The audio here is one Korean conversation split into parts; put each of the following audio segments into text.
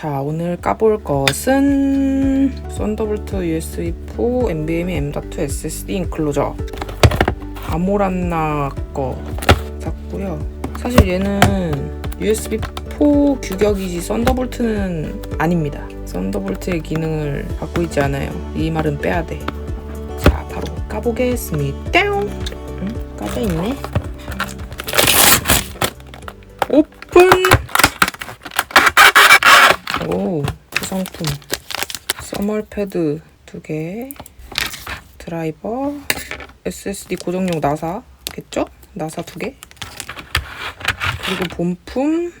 자, 오늘 까볼 것은 썬더볼트 USB 4 NVMe M.2 SSD 인클로저 아모란나 거 샀고요. 사실 얘는 USB 4 규격이지 썬더볼트는 아닙니다. 썬더볼트의 기능을 갖고 있지 않아요. 이 말은 빼야 돼. 자, 바로 까보겠습니다. 응? 까져 있네. 오, 구성품. 써멀 패드 두 개, 드라이버, SSD 고정용 나사겠죠? 나사 두 개. 그리고 본품.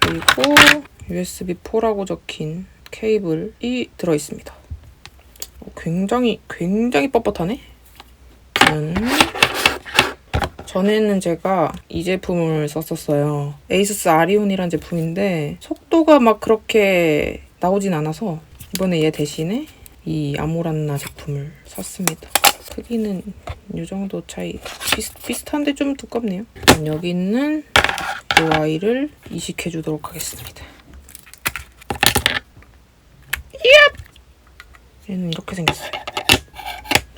그리고 USB 4라고 적힌 케이블이 들어 있습니다. 어, 굉장히 굉장히 뻣뻣하네. 음. 전에는 제가 이 제품을 썼었어요. 에이수스 아리온이란 제품인데 속도가 막 그렇게 나오진 않아서 이번에 얘 대신에 이 아모란나 제품을 샀습니다. 크기는 이 정도 차이. 비슷, 비슷한데 좀 두껍네요. 여기 있는 이 아이를 이식해 주도록 하겠습니다. 얍! 얘는 이렇게 생겼어요.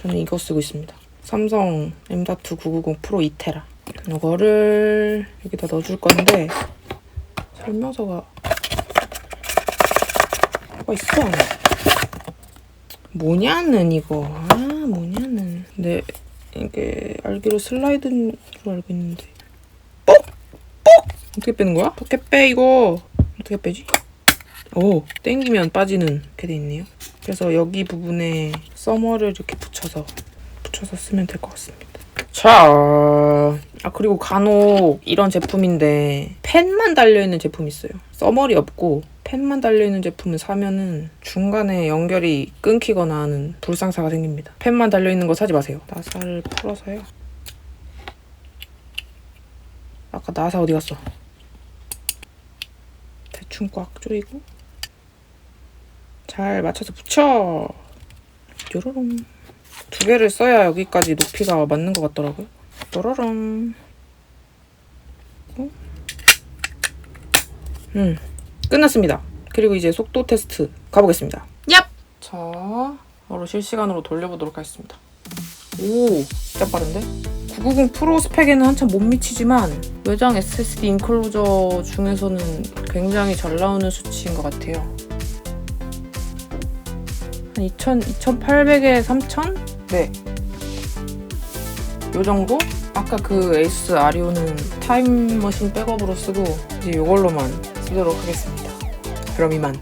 저는 이거 쓰고 있습니다. 삼성 M.2 990 프로 2테라. 이거를 여기다 넣어줄 건데 설명서가 뭐가 있어? 뭐냐는 이거. 아 뭐냐는. 근데 이게 알기로 슬라이드인 줄 알고 있는데. 뽁! 뽁! 어떻게 빼는 거야? 어떻게 빼 이거? 어떻게 빼지? 오 땡기면 빠지는 이렇게 돼 있네요. 그래서 여기 부분에 써머를 이렇게 붙여서 붙여서 쓰면 될 것 같습니다. 자, 아 그리고 간혹 이런 제품인데 펜만 달려 있는 제품이 있어요. 써머리 없고 펜만 달려 있는 제품을 사면은 중간에 연결이 끊기거나 하는 불상사가 생깁니다. 펜만 달려 있는 거 사지 마세요. 나사를 풀어서요. 아까 나사 어디 갔어? 대충 꽉 조이고 잘 맞춰서 붙여. 요로롱. 두 개를 써야 여기까지 높이가 맞는 것 같더라고요. 또로롱. 어? 음, 끝났습니다. 그리고 이제 속도 테스트 가보겠습니다. 얍! 자, 바로 실시간으로 돌려보도록 하겠습니다. 오, 진짜 빠른데? 990 프로 스펙에는 한참 못 미치지만 외장 SSD 인클로저 중에서는 굉장히 잘 나오는 수치인 것 같아요. 한 2000, 2800에 3000? 네. 요 정도? 아까 그 에이스 아리오는 타임머신 백업으로 쓰고 이제 이걸로만 쓰도록 하겠습니다. 그럼 이만.